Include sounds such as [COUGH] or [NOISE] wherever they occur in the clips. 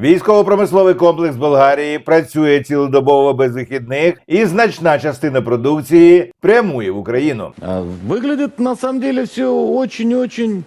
Військово-промисловий комплекс Болгарії працює цілодобово без вихідних, і значна частина продукції прямує в Україну. А Выглядит на самом деле все очень-очень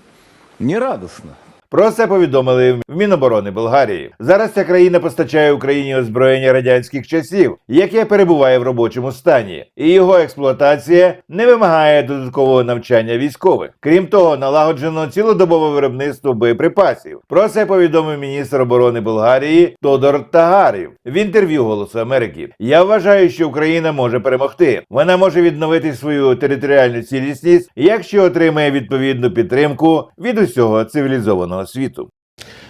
нерадостно. Про це повідомили в Міноборони Болгарії. Зараз ця країна постачає Україні озброєння радянських часів, яке перебуває в робочому стані, і його експлуатація не вимагає додаткового навчання військових. Крім того, налагоджено цілодобове виробництво боєприпасів. Про це повідомив міністр оборони Болгарії Тодор Тагарів в інтерв'ю Голосу Америки. Я вважаю, що Україна може перемогти. Вона може відновити свою територіальну цілісність, якщо отримає відповідну підтримку від усього цивілізованого світу.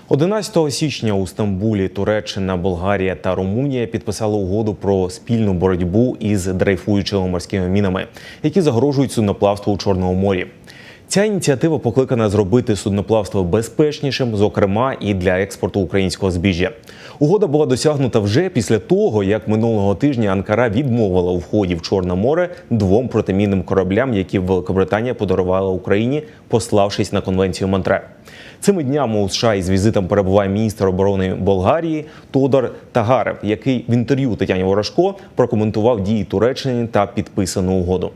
11 січня у Стамбулі Туреччина, Болгарія та Румунія підписали угоду про спільну боротьбу із дрейфуючими морськими мінами, які загрожують судноплавству у Чорному морі. Ця ініціатива покликана зробити судноплавство безпечнішим, зокрема і для експорту українського збіжжя. Угода була досягнута вже після того, як минулого тижня Анкара відмовила у вході в Чорне море двом протимінним кораблям, які Великобританія подарувала Україні, пославшись на конвенцію Монтре. Цими днями у США із візитом перебуває міністр оборони Болгарії Тодор Тагарев, який в інтерв'ю Тетяні Ворожко прокоментував дії Туреччини та підписану угоду.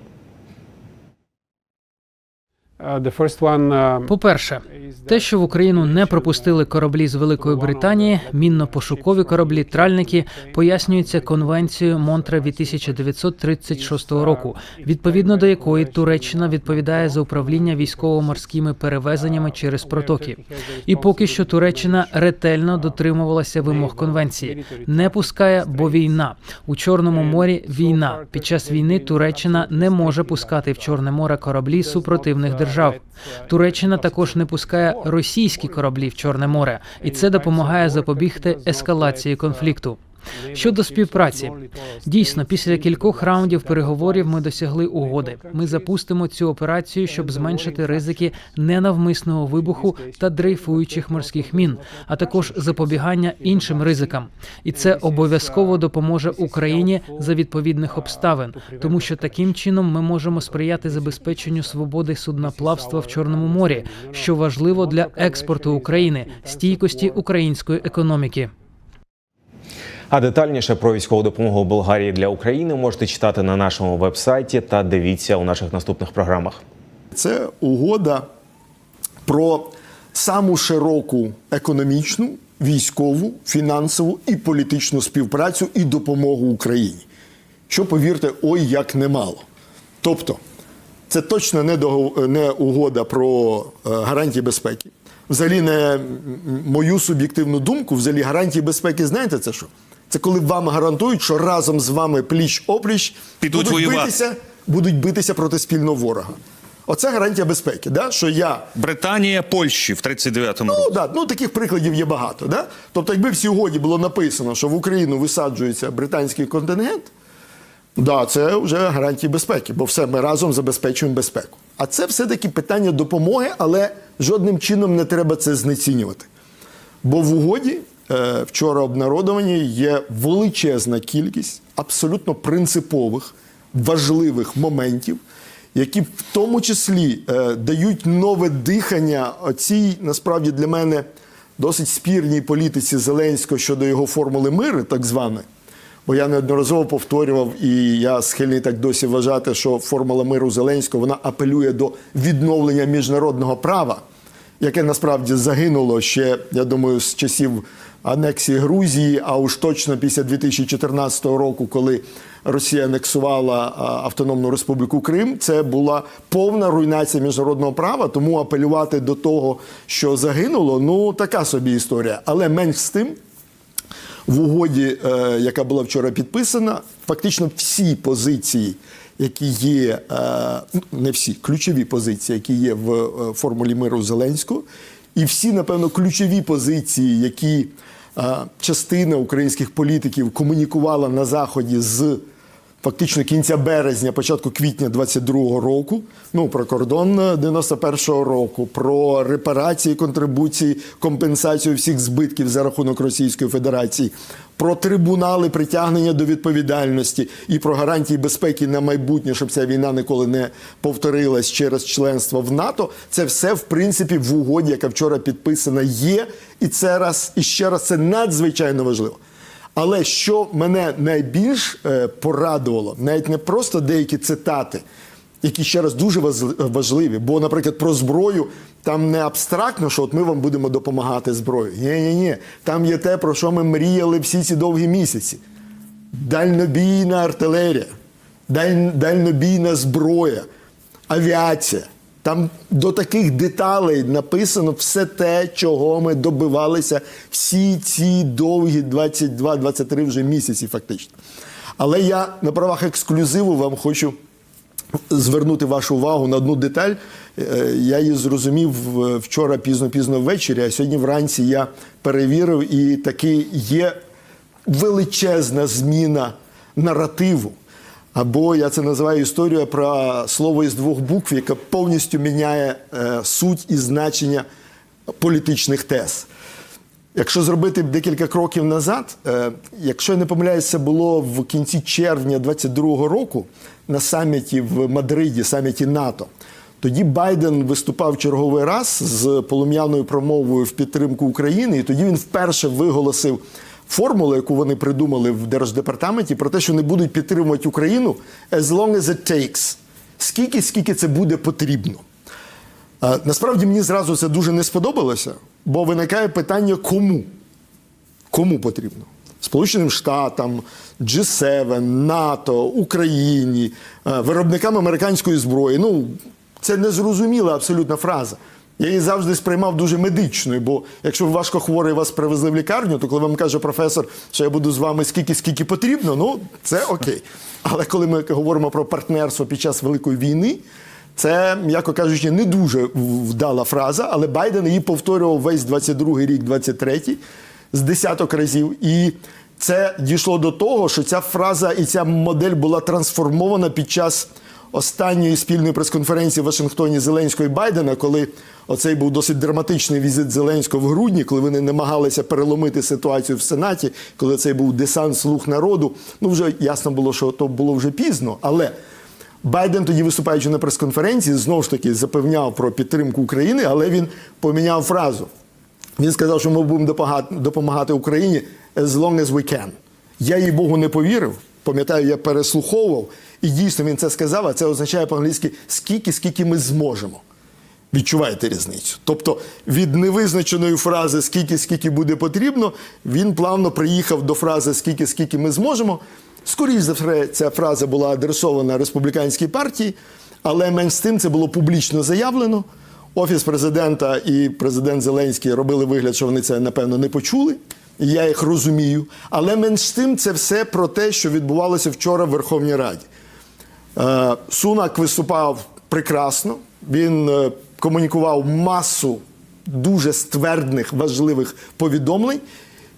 Uh, uh, По-перше, те, що в Україну не пропустили кораблі з Великої Британії, мінно-пошукові кораблі, тральники, пояснюється конвенцією Монтре від 1936 року, відповідно до якої Туреччина відповідає за управління військово-морськими перевезеннями через протоки. І поки що Туреччина ретельно дотримувалася вимог конвенції, не пускає, бо війна у Чорному морі. Війна під час війни Туреччина не може пускати в Чорне море кораблі супротивних держав. Туреччина також не пускає російські кораблі в Чорне море, і це допомагає запобігти ескалації конфлікту. Щодо співпраці, дійсно, після кількох раундів переговорів ми досягли угоди. Ми запустимо цю операцію, щоб зменшити ризики ненавмисного вибуху та дрейфуючих морських мін, а також запобігання іншим ризикам. І це обов'язково допоможе Україні за відповідних обставин, тому що таким чином ми можемо сприяти забезпеченню свободи судноплавства в Чорному морі, що важливо для експорту України, стійкості української економіки. А детальніше про військову допомогу Болгарії для України можете читати на нашому вебсайті та дивіться у наших наступних програмах. Це угода про саму широку економічну, військову, фінансову і політичну співпрацю і допомогу Україні. Що, повірте, ой як немало. Тобто, це точно не, догов- не угода про е, гарантії безпеки. Взагалі, не мою суб'єктивну думку, взагалі гарантії безпеки, знаєте це що? Це коли вам гарантують, що разом з вами пліч опліч Підуть будуть воювати. битися, будуть битися проти спільного ворога. Оце гарантія безпеки. Да? Що я Британія Польщі в 39-му році. Ну, да, ну таких прикладів є багато. Да? Тобто, якби в цій угоді було написано, що в Україну висаджується британський контингент, да, це вже гарантії безпеки, бо все ми разом забезпечуємо безпеку. А це все-таки питання допомоги, але жодним чином не треба це знецінювати. Бо в угоді вчора обнародовані є величезна кількість абсолютно принципових, важливих моментів, які в тому числі е, дають нове дихання оцій, насправді для мене, досить спірній політиці Зеленського щодо його формули миру, так званої. Бо я неодноразово повторював, і я схильний так досі вважати, що формула миру Зеленського вона апелює до відновлення міжнародного права, яке насправді загинуло ще, я думаю, з часів анексії Грузії, а уж точно після 2014 року, коли Росія анексувала Автономну Республіку Крим, це була повна руйнація міжнародного права. Тому апелювати до того, що загинуло, ну така собі історія. Але менш з тим. В угоді, е, яка була вчора підписана, фактично всі позиції, які є, е, ну, не всі ключові позиції, які є в е, формулі миру Зеленського, і всі, напевно, ключові позиції, які е, частина українських політиків комунікувала на заході з фактично кінця березня, початку квітня 22-го року. Ну про кордон е, 91-го року, про репарації, контрибуції, компенсацію всіх збитків за рахунок Російської Федерації, про трибунали притягнення до відповідальності і про гарантії безпеки на майбутнє, щоб ця війна ніколи не повторилась через членство в НАТО. Це все в принципі в угоді, яка вчора підписана, є, і це раз і ще раз це надзвичайно важливо. Але що мене найбільш е, порадувало, навіть не просто деякі цитати, які ще раз дуже важливі. Бо, наприклад, про зброю там не абстрактно, що от ми вам будемо допомагати зброєю. Ні, ні, ні. Там є те, про що ми мріяли всі ці довгі місяці. Дальнобійна артилерія, даль- дальнобійна зброя, авіація. Там до таких деталей написано все те, чого ми добивалися всі ці довгі 22-23 вже місяці, фактично. Але я на правах ексклюзиву вам хочу звернути вашу увагу на одну деталь. Е, Я її зрозумів е, вчора пізно-пізно ввечері, а сьогодні вранці я перевірив, і таки є величезна зміна наративу. Або я це називаю історія про слово із двох букв, яке повністю міняє е, суть і значення політичних тез. Якщо зробити декілька кроків назад, е, якщо я не помиляюся, було в кінці червня 22-го року на саміті в Мадриді, саміті НАТО. Тоді Байден виступав черговий раз з полум'яною промовою в підтримку України, і тоді він вперше виголосив формулу, яку вони придумали в держдепартаменті, про те, що вони будуть підтримувати Україну as long as it takes. Скільки, скільки це буде потрібно. А, Насправді мені зразу це дуже не сподобалося, бо виникає питання, кому? Кому потрібно? Сполученим Штатам, G7, НАТО, Україні, виробникам американської зброї. Ну, це незрозуміла абсолютна фраза. Я її завжди сприймав дуже медичною, бо якщо важко хворий вас привезли в лікарню, то коли вам каже професор, що я буду з вами скільки скільки потрібно, ну це окей. Але коли ми говоримо про партнерство під час великої війни, це, м'яко кажучи, не дуже вдала фраза, але Байден її повторював весь 22-й рік, 23-й, з десяток разів. І це дійшло до того, що ця фраза і ця модель була трансформована під час останньої спільної прес-конференції в Вашингтоні Зеленського і Байдена, коли оцей був досить драматичний візит Зеленського в грудні, коли вони намагалися переломити ситуацію в Сенаті, коли цей був десант слуг народу. Ну вже ясно було, що то було вже пізно, але. Байден тоді, виступаючи на прес-конференції, знову ж таки запевняв про підтримку України, але він поміняв фразу. Він сказав, що ми будемо допомагати Україні as long as we can. Я їй Богу не повірив. Пам'ятаю, я переслуховував, і дійсно він це сказав, а це означає по-англійськи скільки, скільки ми зможемо. Відчуваєте різницю? Тобто від невизначеної фрази скільки, скільки буде потрібно, він плавно приїхав до фрази скільки, скільки ми зможемо. Скоріше за все, ця фраза була адресована республіканській партії, але менш з тим це було публічно заявлено. Офіс президента і президент Зеленський робили вигляд, що вони це напевно не почули. І я їх розумію. Але менш тим це все про те, що відбувалося вчора в Верховній Раді. Е, Сунак виступав прекрасно. Він е, комунікував масу дуже ствердних, важливих повідомлень.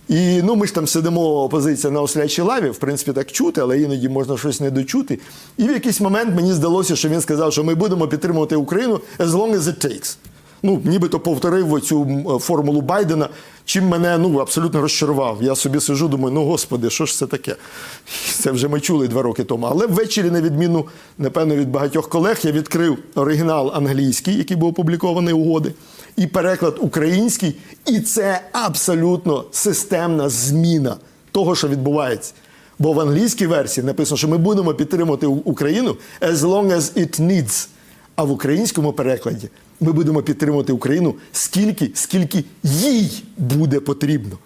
І ну, ми ж там сидимо опозиція на ослячій лаві, в принципі, так чути, але іноді можна щось не дочути. І в якийсь момент мені здалося, що він сказав, що ми будемо підтримувати Україну as long as it takes. Ну, нібито повторив цю формулу Байдена, чим мене ну, абсолютно розчарував. Я собі сижу, думаю, ну господи, що ж це таке? [LAUGHS] Це вже ми чули два роки тому. Але ввечері, на відміну, напевно, від багатьох колег, я відкрив оригінал англійський, який був опублікований угоди, і переклад український. І це абсолютно системна зміна того, що відбувається. Бо в англійській версії написано, що ми будемо підтримувати Україну as long as it needs. А в українському перекладі ми будемо підтримувати Україну скільки, скільки їй буде потрібно.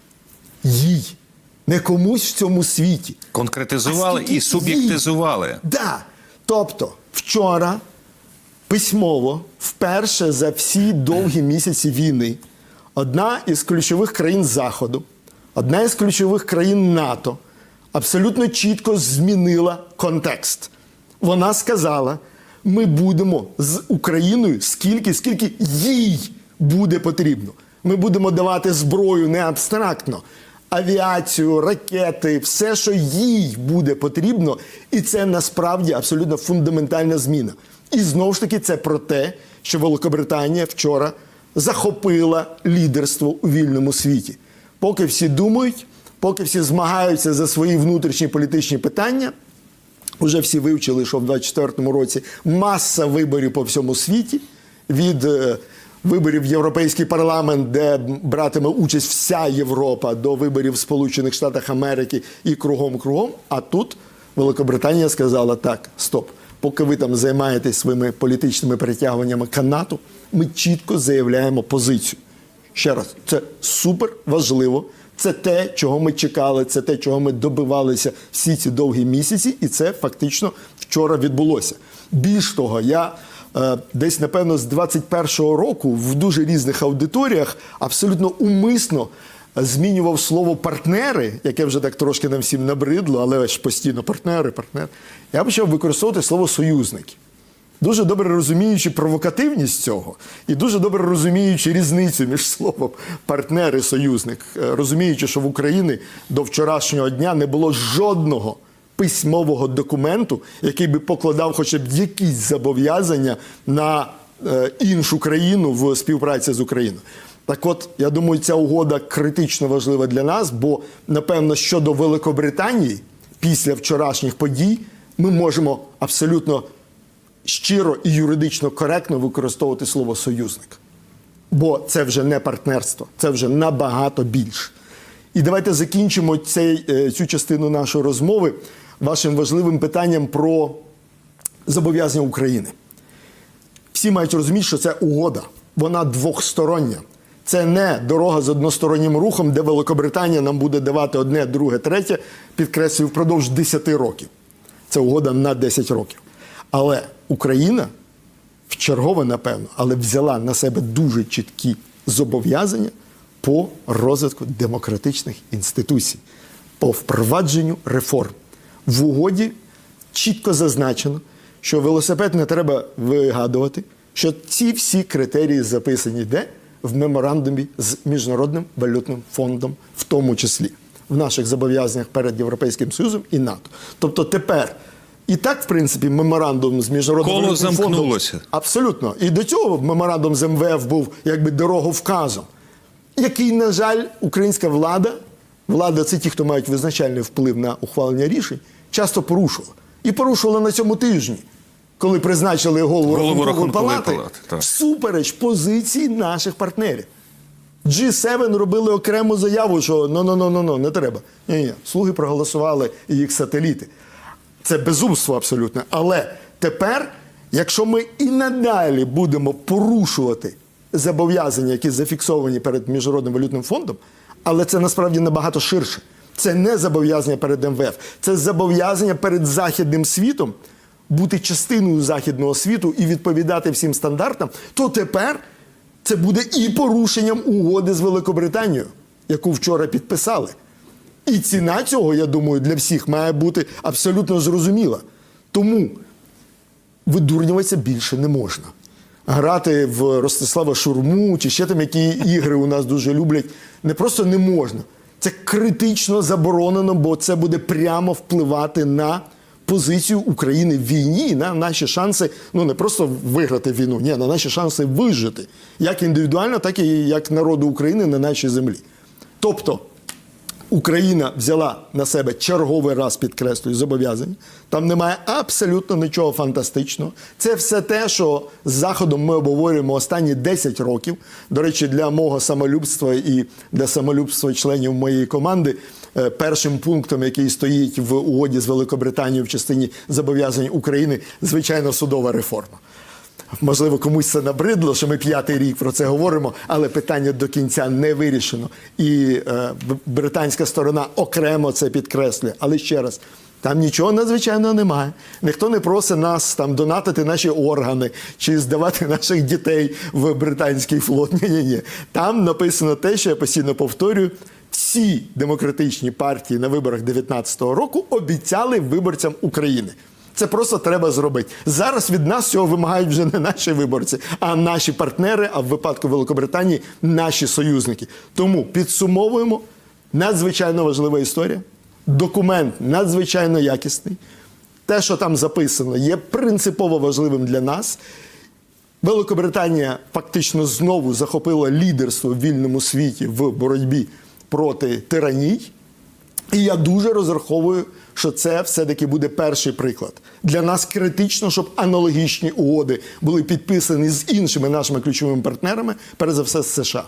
Їй. Не комусь в цьому світі. Конкретизували і суб'єктизували. Да. Тобто, вчора письмово, вперше за всі довгі місяці війни, одна із ключових країн Заходу, одна із ключових країн НАТО абсолютно чітко змінила контекст. Вона сказала: ми будемо з Україною скільки, скільки їй буде потрібно. Ми будемо давати зброю не абстрактно, авіацію, ракети, все, що їй буде потрібно, і це насправді абсолютно фундаментальна зміна. І знову ж таки, це про те, що Великобританія вчора захопила лідерство у вільному світі. Поки всі думають, поки всі змагаються за свої внутрішні політичні питання. Уже всі вивчили, що в 24-му році маса виборів по всьому світі від е, виборів в Європейський парламент, де братиме участь вся Європа, до виборів в Сполучених Штатах Америки і кругом кругом. А тут Великобританія сказала: так, стоп, поки ви там займаєтесь своїми політичними перетягуваннями канату, ми чітко заявляємо позицію. Ще раз, це супер важливо. Це те, чого ми чекали, це те, чого ми добивалися всі ці довгі місяці, і це фактично вчора відбулося. Більш того, я е, десь, напевно, з 21-го року в дуже різних аудиторіях абсолютно умисно змінював слово партнери, яке вже так трошки нам всім набридло, але ж постійно партнери, партнери. Я почав використовувати слово союзники дуже добре розуміючи провокативність цього, і дуже добре розуміючи різницю між словом партнер і союзник, е, розуміючи, що в Україні до вчорашнього дня не було жодного письмового документу, який би покладав хоча б якісь зобов'язання на е, іншу країну в співпраці з Україною. Так от, я думаю, ця угода критично важлива для нас, бо, напевно, щодо Великобританії, після вчорашніх подій, ми можемо абсолютно щиро і юридично коректно використовувати слово союзник. Бо це вже не партнерство, це вже набагато більше. І давайте закінчимо цей, е, цю частину нашої розмови вашим важливим питанням про зобов'язання України. Всі мають розуміти, що це угода, вона двохстороння. Це не дорога з одностороннім рухом, де Великобританія нам буде давати одне, друге, третє, підкреслюю, впродовж 10 років. Це угода на 10 років. Але Україна вчергове, напевно, але взяла на себе дуже чіткі зобов'язання по розвитку демократичних інституцій, по впровадженню реформ. В угоді чітко зазначено, що велосипед не треба вигадувати, що ці всі критерії записані де? В меморандумі з Міжнародним валютним фондом, в тому числі в наших зобов'язаннях перед Європейським Союзом і НАТО. Тобто тепер і так, в принципі, меморандум з міжнародним Коло фондом замкнулося. абсолютно. І до цього меморандум з МВФ був якби дороговказом, який, на жаль, українська влада, влада це ті, хто мають визначальний вплив на ухвалення рішень, часто порушувала. І порушувала на цьому тижні, коли призначили голову, Голову рахункової Рахункової палати, палати, всупереч позиції наших партнерів. G7 робили окрему заяву, що ну ну ну ну ну не треба. Ні, ні, слуги проголосували і їх сателіти. Це безумство абсолютне. Але тепер, якщо ми і надалі будемо порушувати зобов'язання, які зафіксовані перед Міжнародним валютним фондом, але це насправді набагато ширше. Це не зобов'язання перед МВФ, це зобов'язання перед західним світом бути частиною західного світу і відповідати всім стандартам, то тепер це буде і порушенням угоди з Великобританією, яку вчора підписали. І ціна цього, я думаю, для всіх має бути абсолютно зрозуміла. Тому видурнюватися більше не можна. Грати в Ростислава Шурму чи ще там які ігри у нас дуже люблять, не просто не можна. Це критично заборонено, бо це буде прямо впливати на позицію України в війні на наші шанси ну не просто виграти війну, ні, на наші шанси вижити як індивідуально, так і як народу України на нашій землі. Тобто Україна взяла на себе черговий раз підкреслюю зобов'язання. Там немає абсолютно нічого фантастичного. Це все те, що з заходом ми обговорюємо останні 10 років. До речі, для мого самолюбства і для самолюбства членів моєї команди. е, Першим пунктом, який стоїть в угоді з Великобританією в частині зобов'язань України, звичайно, судова реформа. Можливо, комусь це набридло, що ми п'ятий рік про це говоримо, але питання до кінця не вирішено. І е, британська сторона окремо це підкреслює. Але ще раз. Там нічого надзвичайного немає. Ніхто не просить нас там донатити наші органи чи здавати наших дітей в британський флот. Ні, ні, ні. Там написано те, що я постійно повторюю. Всі демократичні партії на виборах 2019 року обіцяли виборцям України. Це просто треба зробити. Зараз від нас цього вимагають вже не наші виборці, а наші партнери, а в випадку Великобританії наші союзники. Тому підсумовуємо Надзвичайно важлива історія. Документ надзвичайно якісний. Те, що там записано, є принципово важливим для нас. Великобританія фактично знову захопила лідерство в вільному світі в боротьбі проти тираній. І я дуже розраховую, що це все-таки буде перший приклад. Для нас критично, щоб аналогічні угоди були підписані з іншими нашими ключовими партнерами, перш за все з США.